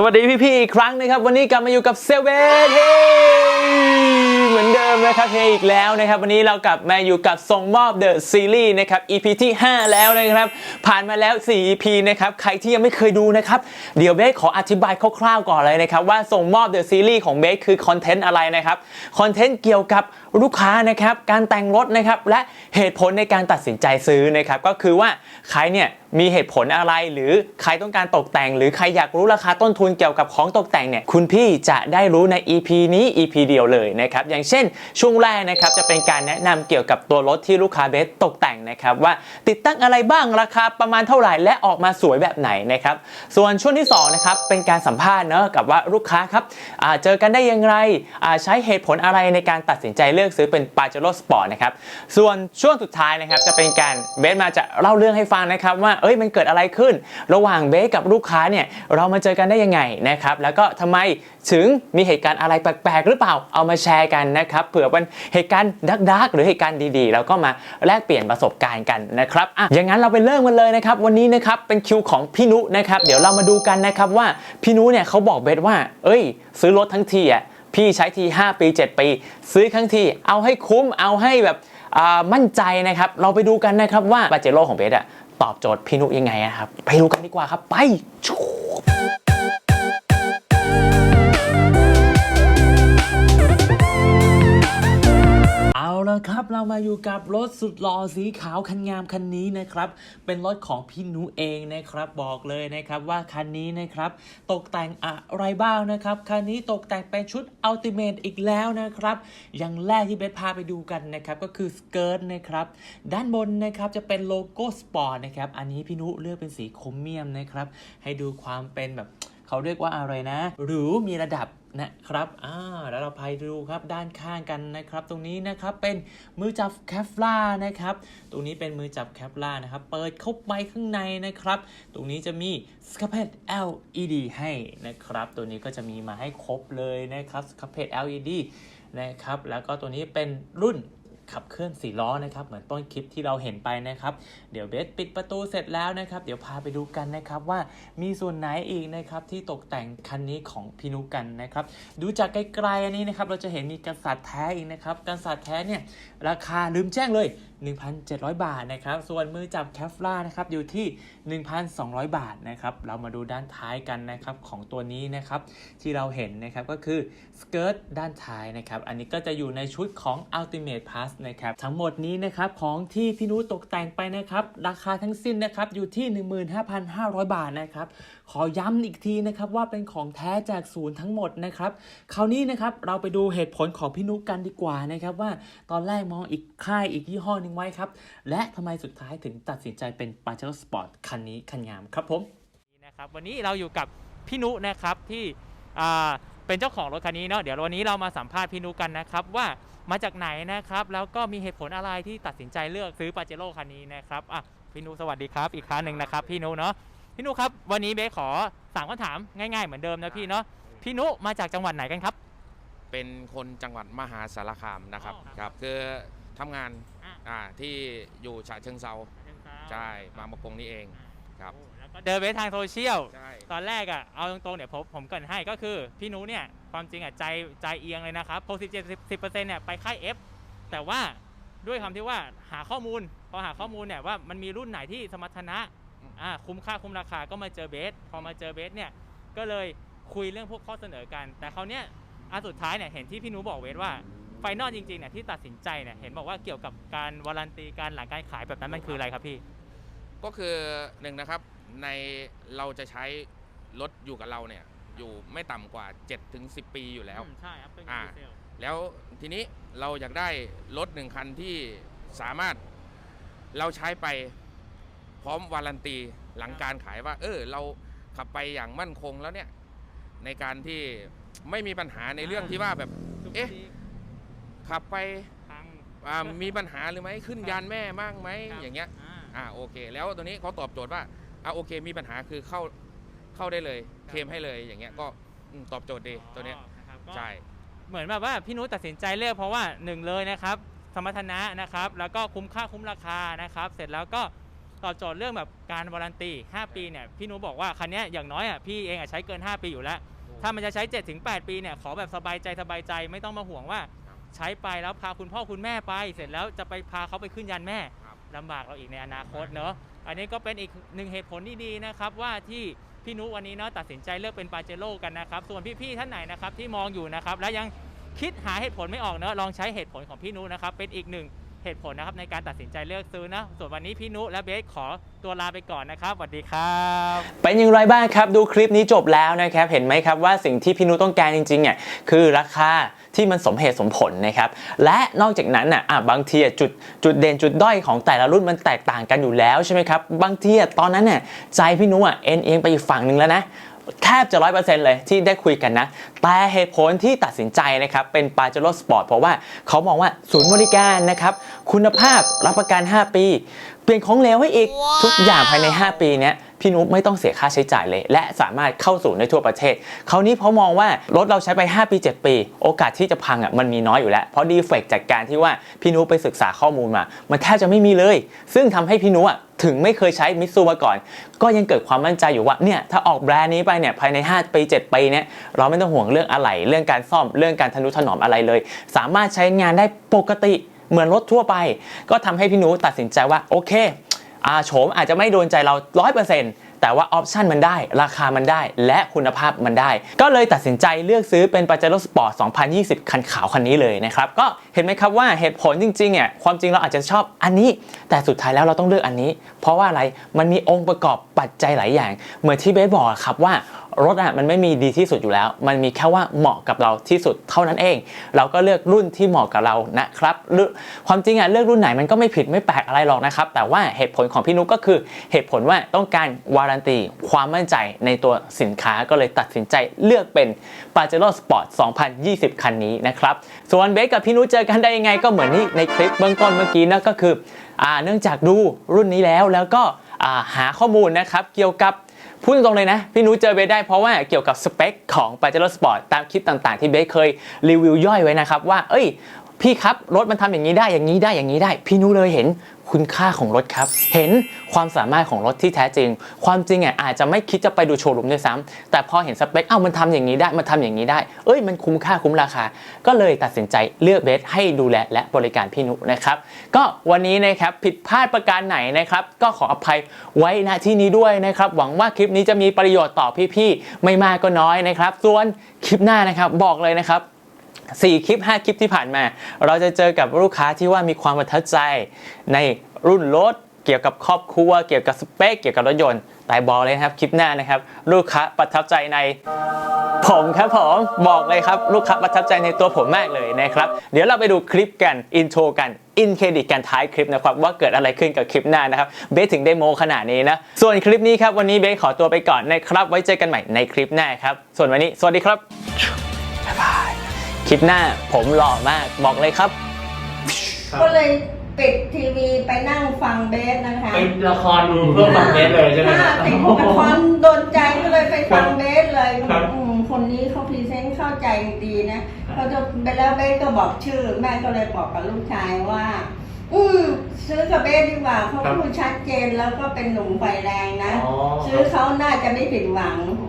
สวัสดีพี่ๆอีกครั้งนะครับ วันนี้กลับมาอยู่กับเซเว่นเฮ้เหมือนเด มนะครับเฮอีกแล้วนะครับวันนี้เรากลับมาอยู่กับส่งมอบเดอะซีรีส์นะครับ EP ที่ 5 แล้วนะครับ ผ่านมาแล้ว 4 EP นะครับใครที่ยังไม่เคยดูนะครับเดี๋ยวเบสขออธิบายคร่าวๆก่อนเลยนะครับว่าส่งมอบเดอะซีรีส์ของเบสคือคอนเทนต์อะไรนะครับคอนเทนต์เกี่ยวกับลูกค้านะครับการแต่งรถนะครับและเหตุผลในการตัดสินใจซื้อนะครับก็คือว่าใครเนี่ยมีเหตุผลอะไรหรือใครต้องการตกแต่ง หรือใครอยากรู้ราคาต้นทุนเกี่ยวกับของตกแต่งเนี่ยคุณพี่จะได้รู้ใน EP นี้ EP เดียวเลยนะครับอย่างเช่นช่วงแรกนะครับจะเป็นการแนะนำเกี่ยวกับตัวรถที่ลูกค้าเบสตกแต่งนะครับว่าติดตั้งอะไรบ้างราคาประมาณเท่าไหร่และออกมาสวยแบบไหนนะครับส่วนช่วงที่สองนะครับเป็นการสัมภาษณ์เนอะกับว่าลูกค้าครับเจอกันได้ยังไงใช้เหตุผลอะไรในการตัดสินใจเลือกซื้อเป็น p a j e r o Sport นะครับส่วนช่วงสุดท้ายนะครับจะเป็นการเบสมาจะเล่าเรื่องให้ฟังนะครับว่าเอ้ยมันเกิดอะไรขึ้น ระหว่างเบสกับลูกค้าเนี่ยเรามาเจอกันได้ยังไงนะครับแล้วก็ทำไมถึงมีเหตุการณ์อะไรแปลกๆ หรือเปล่าเอามาแชร์กันนะครับเผื่อเป็นเหตุการณ์ดักๆหรือเหตุการณ์ดีๆ แล้วก็มาแลกเปลี่ยนประสบการณ์กันนะครับอะอย่างนั้นเราไปเริ่มกันเลยนะครับ วันนี้นะครับเป็นคิวของพี่นุนะครับเดี๋ยวเรามาดูกันนะครับว่าพี่นุเนี่ยเขาบอกเบสว่า เอ้ย ซื้อรถทั้งทีอะพี่ใช้ที 5 ปี 7 ปี ซื้อทั้งทีเอาให้คุ้มเอาให้แบบมั่นใจนะครับ เราไปดูกันนะครับว่าบาเจโร่ของเบสอะตอบโจทย์พี่นุยังไงอะครับ ไปดูกันดีกว่าครับ ไปเละครับเรามาอยู่กับรถสุดหล่อสีขาวคันงามคันนี้นะครับ เป็นรถของพี่นุเองนะครับ บอกเลยนะครับว่าคันนี้นะครับ ตกแต่งอะไรบ้างนะครับ คันนี้ตกแต่งเป็นชุดอัลติเม e อีกแล้วนะครับ อย่างแรกที่เบสพาไปดูกันนะครับ ก็คือสเกิร์ตนะครับ ด้านบนนะครับจะเป็นโลโก้สปอร์ตนะครับ อันนี้พี่นุเลือกเป็นสีโครเมียมนะครับ ให้ดูความเป็นแบบ เขาเรียกว่าอะไรนะ หรือมีระดับนะครับ อ่า แล้วเราไปดูครับด้านข้างกันนะครับ ตรงนี้นะครับเป็นมือจับแคฟล่านะครับ ตรงนี้เป็นมือจับแคฟล่านะครับ เปิดเข้าไปข้างในนะครับ ตรงนี้จะมีสคัพเพต LED ให้นะครับ ตัวนี้ก็จะมีมาให้ครบเลยนะครับสคัพเพต LED นะครับ แล้วก็ตัวนี้เป็นรุ่น ขับเคลื่อนสี่ล้อนะครับเหมือนต้นคลิปที่เราเห็นไปนะครับ เดี๋ยวเบสปิดประตูเสร็จแล้วนะครับ เดี๋ยวพาไปดูกันนะครับว่ามีส่วนไหนอีกนะครับที่ตกแต่งคันนี้ของพี่นุกันนะครับ ดูจากไกลๆอันนี้นะครับเราจะเห็นมีกษัตริย์แท้อีกนะครับกษัตริย์แท้เนี่ยราคาลืมแจ้งเลย 1,700 บาทนะครับส่วนมือจับแคฟลานะครับอยู่ที่ 1,200 บาทนะครับเรามาดูด้านท้ายกันนะครับของตัวนี้นะครับที่เราเห็นนะครับก็คือสเกิร์ตด้านท้ายนะครับอันนี้ก็จะอยู่ในชุดของ Ultimate Plus นะครับทั้งหมดนี้นะครับของที่พี่นุตกแต่งไปนะครับราคาทั้งสิ้นนะครับอยู่ที่ 15,500 บาทนะครับขอย้ำอีกทีนะครับว่าเป็นของแท้จากศูนย์ทั้งหมดนะครับคราวนี้นะครับเราไปดูเหตุผลของพี่นุกันดีกว่านะครับว่าตอนแรกมองอีกค่ายอีกยี่ห้อหนึ่งไว้ครับและทำไมสุดท้ายถึงตัดสินใจเป็น p a j e r o Sport คันนี้คันงามครับผมนะครับวันนี้เราอยู่กับพี่นุนะครับที่อ่า เป็นเจ้าของรถคันนี้เนาะเดี๋ยววันนี้เรามาสัมภาษณ์พี่นุกันนะครับว่ามาจากไหนนะครับ แล้วก็มีเหตุผลอะไรที่ตัดสินใจเลือกซื้อ p a j e r o คันนี้นะครับอะพี่นุสวัสดีครับอีกครั้งหนึ่งนะครับพี่นุเนาะพี่นุครับวันนี้เบสขอสามคำถามง่ายๆเหมือนเดิมนะพี่เนาะพี่นุมาจากจังหวัดไหนกันครับ เป็นคนจังหวัดมหาสารคามนะครับอ๋อครับคือทำงานอะอ่าที่อยู่ฉะเชิงเซาใช่บางประกงนี่เอง ครับแล้วก็ เดินไปทางโซเชียล ใช่ ตอนแรกอะ เอาตรงๆเนี่ยผมผมเกรินให้ก็คือ พี่นุเนี่ย ความจริงอะใจใจเอียงเลยนะครับ60 70 10%เนี่ยไปค่าย F แต่ว่าด้วยคำที่ว่าหาข้อมูล พอหาข้อมูลเนี่ยว่ามันมีรุ่นไหนที่สมรรถนะอ่าคุ้มค่าคุ้มราคาก็มาเจอเบส พอมาเจอเบสเนี่ย ก็เลยคุยเรื่องพวกข้อเสนอกัน แต่เขาวเนี้ยอันสุดท้ายเนี่ยเห็นที่พี่นุบอกเบสว่าไฟนอลจริงๆเนี่ยที่ตัดสินใจเนี่ยเห็นบอกว่าเกี่ยวกับการวารันตีการหลังการขายแบบนั้นมันคืออะไรครับพี่ ก็คือหนึ่งนะครับ ในเราจะใช้รถอยู่กับเราเนี่ย อยู่ไม่ต่ำกว่า7-10ถึง10 ปีอยู่แล้ว อืมใช่ครับเป็นอ่า ดีเซลแล้วทีนี้เราอยากได้รถหนึ่งคันที่สามารถเราใช้ไปพร้อมวารันตีหลังการขายว่า เออ เราขับไปอย่างมั่นคงแล้วเนี่ย ในการที่ไม่มีปัญหาในเรื่องที่ว่าแบบเอ๊ะขับไปทางอ่ามีปัญหาหรือไหมขึ้นยานแม่มากไหมครับอย่างเงี้ย อ่า อ่าโอเค แล้วตัวนี้เขาตอบโจทย์ว่า อ่าโอเคมีปัญหาคือเข้าเข้าได้เลยครับเคลมให้เลยอย่างเงี้ยก็อืมตอบโจทย์ดีตัวเนี้ยอ๋อนะครับก็ใช่ เหมือนแบบว่าพี่นุ้ตัดสินใจเลือกเพราะว่าหนึ่งเลยนะครับสมรรถนะนะครับ แล้วก็คุ้มค่าคุ้มราคานะครับ เสร็จแล้วก็ตอบโจทย์เรื่องแบบการวารันตี 5 ปีเนี่ยพี่นุบอกว่าคันเนี้ยอย่างน้อยอะพี่เองอะใช้เกิน 5 ปีอยู่แล้ว ถ้ามันจะใช้ 7-8 ปีเนี่ยขอแบบสบายใจสบายใจไม่ต้องมาห่วงว่าใช้ไปแล้วพาคุณพ่อคุณแม่ไป เสร็จแล้วจะไปพาเขาไปขึ้นยันแม่ครับ ลำบากเราอีกในอนาคตเนอะ อันนี้ก็เป็นอีกหนึ่งเหตุผลที่ดีนะครับว่าที่พี่นุวันนี้เนาะตัดสินใจเลือกเป็นปาเจโร่กันนะครับ ส่วนพี่ๆท่านไหนนะครับที่มองอยู่นะครับแล้วยังคิดหาเหตุผลไม่ออกเนาะลองใช้เหตุผลของพี่นุนะครับเป็นอีกหนึ่ง เหตุผลนะครับในการตัดสินใจเลือกซื้อนะส่วนวันนี้พี่นุและเบสขอตัวลาไปก่อนนะครับสวัสดีครับ เป็นอย่างไรบ้างครับ ดูคลิปนี้จบแล้วนะครับ เห็นไหมครับว่าสิ่งที่พี่นุต้องการจริงๆเนี่ยคือราคาที่มันสมเหตุสมผลนะครับและนอกจากนั้นน่ะอะบางทีอะจุดจุดเด่นจุดด้อยของแต่ละรุ่นมันแตกต่างกันอยู่แล้วใช่ไหมครับบางทีอะตอนนั้นเนี่ยใจพี่นุอะเอ็นเอียงไปอีกฝั่งหนึ่งแล้วนะ แทบจะร้อยเปอร์เซ็นต์เลยที่ได้คุยกันนะ แต่เหตุผลที่ตัดสินใจนะครับ เป็นปาเจโร่สปอร์ตเพราะว่าเขามองว่าศูนย์บริการนะครับ คุณภาพรับประกัน 5 ปี เปลี่ยนของเหลวให้อีก ทุกอย่างภายใน 5 ปีเนี้ยพี่นุ๊กไม่ต้องเสียค่าใช้จ่ายเลย และสามารถเข้าสู่ในทั่วประเทศคราวนี้เพราะมองว่ารถเราใช้ไป 5 ปี 7 ปี โอกาสที่จะพังอะมันมีน้อยอยู่แล้ว เพราะดีเฟกจากการที่ว่าพี่นุ๊กไปศึกษาข้อมูลมา มันแทบจะไม่มีเลย ซึ่งทำให้พี่นุ๊กอะ ถึงไม่เคยใช้มิสซูมาก่อน ก็ยังเกิดความมั่นใจอยู่ว่าเนี่ยถ้าออกแบรนด์นี้ไปเนี่ยภายใน5ปี7ปีเนี่ยเราไม่ต้องห่วงเรื่องอะไหล่เรื่องการซ่อมเรื่องการทนุถนอมอะไรเลย สามารถใช้งานได้ปกติเหมือนรถทั่วไป ก็ทำให้พี่นุตัดสินใจว่าโอเคอาโฉมอาจจะไม่โดนใจเรา100% แต่ว่าออปชันมันได้ ราคามันได้ และคุณภาพมันได้ ก็เลยตัดสินใจเลือกซื้อเป็นปาเจโร่สปอร์ต2020 คันขาวคันนี้เลยนะครับ ก็เห็นไหมครับว่าเหตุผลจริงๆเนี่ยความจริงเราอาจจะชอบอันนี้ แต่สุดท้ายแล้วเราต้องเลือกอันนี้ เพราะว่าอะไรมันมีองค์ประกอบปัจจัยหลายอย่าง เหมือนที่เบสบอกครับว่า รถอะมันไม่มีดีที่สุดอยู่แล้ว มันมีแค่ว่าเหมาะกับเราที่สุดเท่านั้นเอง เราก็เลือกรุ่นที่เหมาะกับเรานะครับหรือความจริงอะเลือกรุ่นไหนมันก็ไม่ผิดไม่แปลกอะไรหรอกนะครับ แต่ว่าเหตุผลของพี่นุกก็คือเหตุผลว่าต้องการวารันตีความมั่นใจในตัวสินค้าก็เลยตัดสินใจเลือกเป็น Pajero Sport 2020 คันนี้นะครับ ส่วนเบสกับพี่นุเจอกันได้ยังไงก็เหมือนที่ในคลิปเบื้องต้นเมื่อกี้นะก็คืออเนื่องจากดูรุ่นนี้แล้วแล้วก็หาข้อมูลนะครับเกี่ยวกับ พูดตรงๆเลยนะ พี่นุ้ยเจอเบสได้เพราะว่าเกี่ยวกับสเปคของปาเจโร่สปอร์ตตามคลิปต่างๆ ที่เบสเคยรีวิวย่อยไว้นะครับว่า เอ้ย พี่ครับ รถมันทำอย่างนี้ได้อย่างนี้ได้อย่างนี้ได้ พี่นุ้ยเลยเห็น คุณค่าของรถครับ เห็นความสามารถของรถที่แท้จริง ความจริงอะอาจจะไม่คิดจะไปดูโชว์รูมด้วยซ้ำแต่พอเห็นสเปคเอ้ามันทำอย่างนี้ได้มันทำอย่างนี้ได้ เอ้ยมันคุ้มค่าคุ้มราคา ก็เลยตัดสินใจเลือกเบสให้ดูแลและบริการพี่นุนะครับ ก็วันนี้นะครับผิดพลาดประการไหนนะครับ ก็ขออภัยไว้ณที่นี้ด้วยนะครับ หวังว่าคลิปนี้จะมีประโยชน์ต่อพี่ๆไม่มากก็น้อยนะครับ ส่วนคลิปหน้านะครับบอกเลยนะครับ 4 คลิป 5 คลิปที่ผ่านมา เราจะเจอกับลูกค้าที่ว่ามีความประทับใจ ในรุ่นรถเกี่ยวกับครอบครัว เกี่ยวกับสเปค เกี่ยวกับรถยนต์แต่บอกเลยนะครับคลิปหน้านะครับ ลูกค้าประทับใจใน ผมครับผมบอกเลยครับ ลูกค้าประทับใจในตัวผมมากเลยนะครับ เดี๋ยวเราไปดูคลิปกันอินโทรกันอินเครดิตกันท้ายคลิปนะครับว่าเกิดอะไรขึ้นกับคลิปหน้านะครับเบสถึงได้โมขนาดนี้นะ ส่วนคลิปนี้ครับวันนี้เบสขอตัวไปก่อนนะครับ ไว้เจอกันใหม่ในคลิปหน้าครับส่วนวันนี้ สวัสดีครับบ๊ายบาย คลิปหน้าผมหล่อมากบอกเลยครับ ก็เลยปิดทีวีไปนั่งฟังเบสนะคะเป็นละครดูเพื่อฟังเบสเลยใช่ไหมครับอ่าติดละครโดนใจก็เลยไปฟังเบสเลยครับอืมคนนี้เขาพรีเซนต์เข้าใจดีนะเขาจะไปแล้วเบสก็บอกชื่อ แม่ก็เลยบอกกับลูกชายว่า อืมซื้อกับเบสดีกว่าเขาครับพูดชัดเจนแล้วก็เป็นหนุ่มไฟแรงนะ อ๋อซื้อเขาน่าจะไม่ผิดหวัง อ๋อ